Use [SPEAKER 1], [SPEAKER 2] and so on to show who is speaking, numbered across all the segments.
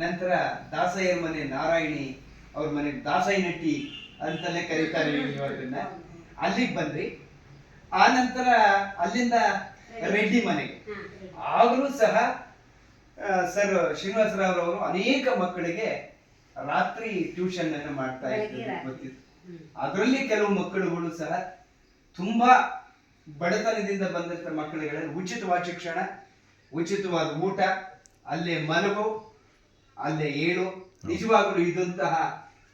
[SPEAKER 1] ನಂತರ ದಾಸಯ್ಯ ಮನೆ ನಾರಾಯಣಿ ಅವ್ರ ಮನೆ ದಾಸಯ್ಯ ನಟ್ಟಿ ಅಂತಲೇ ಕರೀತಾರೆ ಇವತ್ತನ್ನ ಅಲ್ಲಿಗೆ ಬಂದ್ರಿ. ಆ ನಂತರ ಅಲ್ಲಿಂದ ರೆಡ್ಡಿ ಮನೆಗೆ. ಆದರೂ ಸಹ ಸರ್ ಶ್ರೀನಿವಾಸರಾವ್ ಅವರು ಅನೇಕ ಮಕ್ಕಳಿಗೆ ರಾತ್ರಿ ಟ್ಯೂಷನ್ ಅನ್ನು ಮಾಡ್ತಾ
[SPEAKER 2] ಇದ್ದಾರೆ
[SPEAKER 1] ಗೊತ್ತಿತ್ತು. ಅದರಲ್ಲಿ ಕೆಲವು ಮಕ್ಕಳುಗಳು ಸಹ ತುಂಬಾ ಬಡತನದಿಂದ ಬಂದಂತ ಮಕ್ಕಳುಗಳಲ್ಲಿ ಉಚಿತವಾದ ಶಿಕ್ಷಣ ಉಚಿತವಾದ ಊಟ ಅಲ್ಲೇ ಮಲಗು ಅಲ್ಲೇ ಏಳು ನಿಜವಾಗ್ಲೂ ಇದ್ದಂತಹ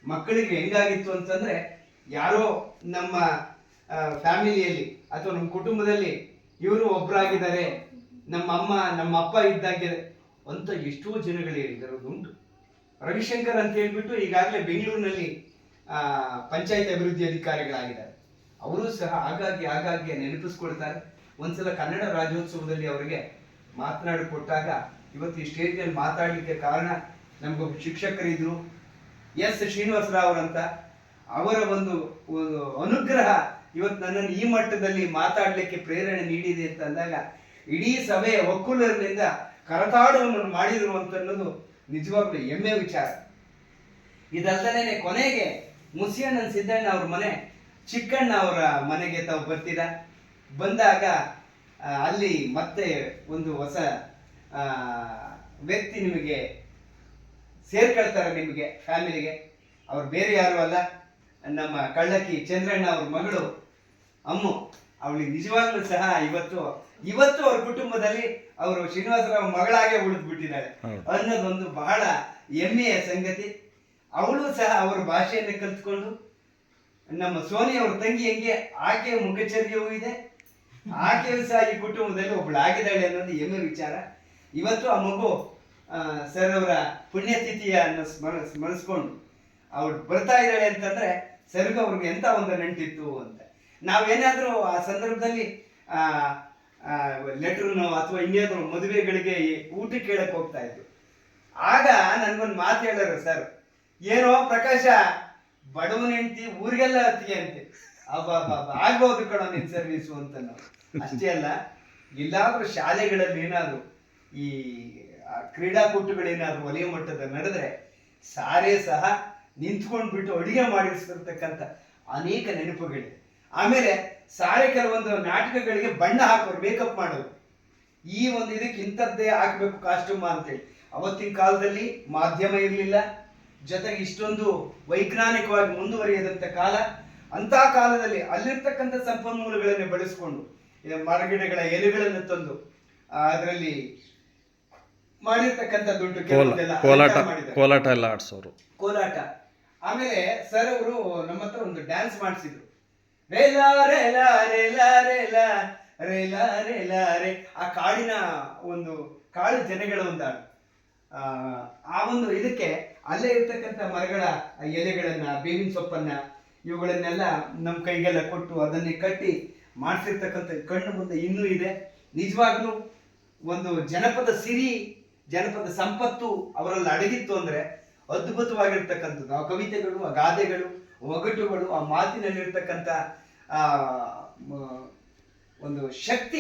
[SPEAKER 1] ಮಕ್ಕಳಿಗೆ ಹೆಂಗಾಗಿತ್ತು ಅಂತಂದ್ರೆ ಯಾರೋ ನಮ್ಮ ಫ್ಯಾಮಿಲಿಯಲ್ಲಿ ಅಥವಾ ನಮ್ಮ ಕುಟುಂಬದಲ್ಲಿ ಇವರು ಒಬ್ಬರಾಗಿದ್ದಾರೆ ನಮ್ಮ ಅಮ್ಮ ನಮ್ಮ ಅಪ್ಪ ಇದ್ದಾಗಿದೆ ಅಂತ ಎಷ್ಟೋ ಜನಗಳು ಹೇಳಿರೋದುಂಟು ರವಿಶಂಕರ್ ಅಂತ ಹೇಳ್ಬಿಟ್ಟು ಈಗಾಗಲೇ ಬೆಂಗಳೂರಿನಲ್ಲಿ ಪಂಚಾಯತ್ ಅಭಿವೃದ್ಧಿ ಅಧಿಕಾರಿಗಳಾಗಿದ್ದಾರೆ. ಅವರು ಸಹ ಆಗಾಗ್ಗೆ ಆಗಾಗ್ಗೆ ನೆನಪಿಸ್ಕೊಳ್ತಾರೆ. ಒಂದ್ಸಲ ಕನ್ನಡ ರಾಜ್ಯೋತ್ಸವದಲ್ಲಿ ಅವರಿಗೆ ಮಾತನಾಡಿಕೊಟ್ಟಾಗ ಇವತ್ತು ಈ ಸ್ಟೇಜ್ನಲ್ಲಿ ಮಾತಾಡಲಿಕ್ಕೆ ಕಾರಣ ನಮಗೊಬ್ಬ ಶಿಕ್ಷಕರಿದ್ರು ಎಸ್ ಶ್ರೀನಿವಾಸರಾವ್ ಅಂತ ಅವರ ಒಂದು ಅನುಗ್ರಹ ಇವತ್ತು ನನ್ನನ್ನು ಈ ಮಟ್ಟದಲ್ಲಿ ಮಾತಾಡಲಿಕ್ಕೆ ಪ್ರೇರಣೆ ನೀಡಿದೆ ಅಂತ ಅಂದಾಗ ಇಡೀ ಸಭೆಯ ಒಕ್ಕೂಲರಿಂದ ಕರತಾಡುವನ್ನು ಅನ್ನೋದು ನಿಜವಾಗ್ಲೂ ಹೆಮ್ಮೆ ವಿಚಾರ. ಇದಲ್ದನೇ ಕೊನೆಗೆ ಮುಸಿಯಣ್ಣನ ಸಿದ್ದಣ್ಣ ಅವ್ರ ಮನೆ, ಚಿಕ್ಕಣ್ಣ ಅವರ ಮನೆಗೆ ತಾವು ಬರ್ತೀರಾ? ಬಂದಾಗ ಅಲ್ಲಿ ಮತ್ತೆ ಒಂದು ಹೊಸ ವ್ಯಕ್ತಿ ನಿಮಗೆ ಸೇರ್ಕೊಳ್ತಾರೆ ನಿಮಗೆ ಫ್ಯಾಮಿಲಿಗೆ. ಅವ್ರು ಬೇರೆ ಯಾರು ಅಲ್ಲ. ನಮ್ಮ ಕಳ್ಳಕ್ಕಿ ಚಂದ್ರಣ್ಣ ಅವ್ರ ಮಗಳು ಅಮ್ಮು. ಅವಳಿಗೆ ನಿಜವಾಗ್ಲೂ ಸಹ ಇವತ್ತು ಇವತ್ತು ಅವ್ರ ಕುಟುಂಬದಲ್ಲಿ ಅವರು ಶ್ರೀನಿವಾಸರಾವ್ ಮಗಳಾಗೆ ಉಳಿದು ಬಿಟ್ಟಿದ್ದಾಳೆ
[SPEAKER 3] ಹೌದು.
[SPEAKER 1] ಅನ್ನೋದೊಂದು ಬಹಳ ಹೆಮ್ಮೆಯ ಸಂಗತಿ. ಅವಳು ಸಹ ಅವರ ಭಾಷೆಯನ್ನು ಕಲ್ತ್ಕೊಂಡು ನಮ್ಮ ಸೋನಿ ಅವ್ರ ತಂಗಿ ಹೆಂಗೆ ಆಕೆಯ ಮುಖಚರ್ಯವೂ ಇದೆ. ಆಕೆಯೂ ಸಹ ಈ ಕುಟುಂಬದಲ್ಲಿ ಒಬ್ಬಳಾಗಿದ್ದಾಳೆ ಅನ್ನೋದು ಹೆಮ್ಮೆ ವಿಚಾರ. ಇವತ್ತು ಆ ಮಗು ಸರ್ ಅವರ ಪುಣ್ಯತಿಥಿಯನ್ನು ಸ್ಮರ, ಸ್ಮರಿಸ್ಕೊಂಡು ಅವ್ರು ಬರ್ತಾ ಇದ್ದಾಳೆ ಅಂತಂದ್ರೆ, ಸರ್ಗೂ ಅವ್ರಿಗೆ ಎಂತ ಒಂದು ನೆಂಟಿತ್ತು ಅಂತ. ನಾವೇನಾದ್ರೂ ಆ ಸಂದರ್ಭದಲ್ಲಿ ಲೆಟ್ರನ್ನು ಅಥವಾ ಇನ್ನೇನು ಮದುವೆಗಳಿಗೆ ಊಟ ಕೇಳಕ್ ಹೋಗ್ತಾ ಇದ್ವಿ. ಆಗ ನನ್ಗೊಂದು ಮಾತು ಹೇಳೋರು, ಸರ್, ಏನೋ ಪ್ರಕಾಶ, ಬಡವನ ಹೆಂಡತಿ ಊರಿಗೆಲ್ಲ ಹತ್ತಿಗೆ ಅಂತೆ. ಅಬ್ಬಾ ಆಗ್ಬೋದು ಕಣ ನಿನ್ ಸರ್ವಿಸು ಅಂತ ನಾವು ಅಷ್ಟೇ ಅಲ್ಲ, ಇಲ್ಲಾದ್ರೂ ಶಾಲೆಗಳಲ್ಲಿ ಏನಾದ್ರು ಈ ಕ್ರೀಡಾಕೂಟಗಳೇನಾದ್ರು ವಲಯ ಮಟ್ಟದ ನಡೆದ್ರೆ ಸಾರೇ ಸಹ ನಿಂತ್ಕೊಂಡು ಬಿಟ್ಟು ಅಡುಗೆ ಮಾಡಿಸ್ತಿರ್ತಕ್ಕಂಥ ಅನೇಕ ನೆನಪುಗಳಿವೆ. ಆಮೇಲೆ ಸಾರೆ ಕೆಲವೊಂದು ನಾಟಕಗಳಿಗೆ ಬಣ್ಣ ಹಾಕೋರು ಮೇಕಪ್ ಮಾಡೋರು. ಈ ಒಂದು ಇದಕ್ಕೆ ಇಂಥದ್ದೇ ಹಾಕ್ಬೇಕು ಕಾಸ್ಟ್ಯೂಮ್ ಅಂತೇಳಿ. ಅವತ್ತಿನ ಕಾಲದಲ್ಲಿ ಮಾಧ್ಯಮ ಇರಲಿಲ್ಲ. ಜೊತೆಗೆ ಇಷ್ಟೊಂದು ವೈಜ್ಞಾನಿಕವಾಗಿ ಮುಂದುವರಿಯದಂಥ ಕಾಲ. ಅಂತ ಕಾಲದಲ್ಲಿ ಅಲ್ಲಿರ್ತಕ್ಕಂಥ ಸಂಪನ್ಮೂಲಗಳನ್ನೇ ಬಳಸಿಕೊಂಡು ಮರಗಿಡಗಳ ಎಲೆಗಳನ್ನು ತಂದು ಅದರಲ್ಲಿ ಮಾಡಿರ್ತಕ್ಕಂಥ ದುಡ್ಡು ಕೆಲವೊಂದೆಲ್ಲ
[SPEAKER 3] ಕೋಲಾಟ
[SPEAKER 1] ಮಾಡಿದ್ದಾರೆ.
[SPEAKER 3] ಕೋಲಾಟ ಎಲ್ಲ ಆಡ್ಸೋರು
[SPEAKER 1] ಕೋಲಾಟ ಆಮೇಲೆ ಸರ್ ಅವರು ನಮ್ಮ ಹತ್ರ ಒಂದು ಡ್ಯಾನ್ಸ್ ಮಾಡಿಸಿದ್ರು ರೇಲಾ ರೇಲಾ ರೇಲಾ ರೇಲಾ ರೇಲಾ ರೇಲಾ ರೇ ಆ ಕಾಡಿನ ಒಂದು ಕಾಡು ಜನಗಳ ಒಂದು ಹಾಡು. ಆ, ಆ ಒಂದು ಇದಕ್ಕೆ ಅಲ್ಲೇ ಇರ್ತಕ್ಕಂಥ ಮರಗಳ ಆ ಎಲೆಗಳನ್ನ ಬೇವಿನ ಸೊಪ್ಪನ್ನ ಇವುಗಳನ್ನೆಲ್ಲ ನಮ್ಮ ಕೈಗೆಲ್ಲ ಕೊಟ್ಟು ಅದನ್ನೇ ಕಟ್ಟಿ ಮಾಡಿಸಿರ್ತಕ್ಕಂಥ ಕಣ್ಣು ಮುಂದೆ ಇನ್ನೂ ಇದೆ ನಿಜವಾಗ್ಲೂ ಒಂದು ಜನಪದ ಸಿರಿ ಜನಪದ ಸಂಪತ್ತು ಅವರಲ್ಲಿ ಅಡಗಿತ್ತು ಅಂದ್ರೆ ಅದ್ಭುತವಾಗಿರ್ತಕ್ಕಂಥದ್ದು. ಆ ಕವಿತೆಗಳು, ಆ ಗಾದೆಗಳು ಒಗಟುಗಳು, ಆ ಮಾತಿನಲ್ಲಿರ್ತಕ್ಕಂಥ, ಆ ಒಂದು ಶಕ್ತಿ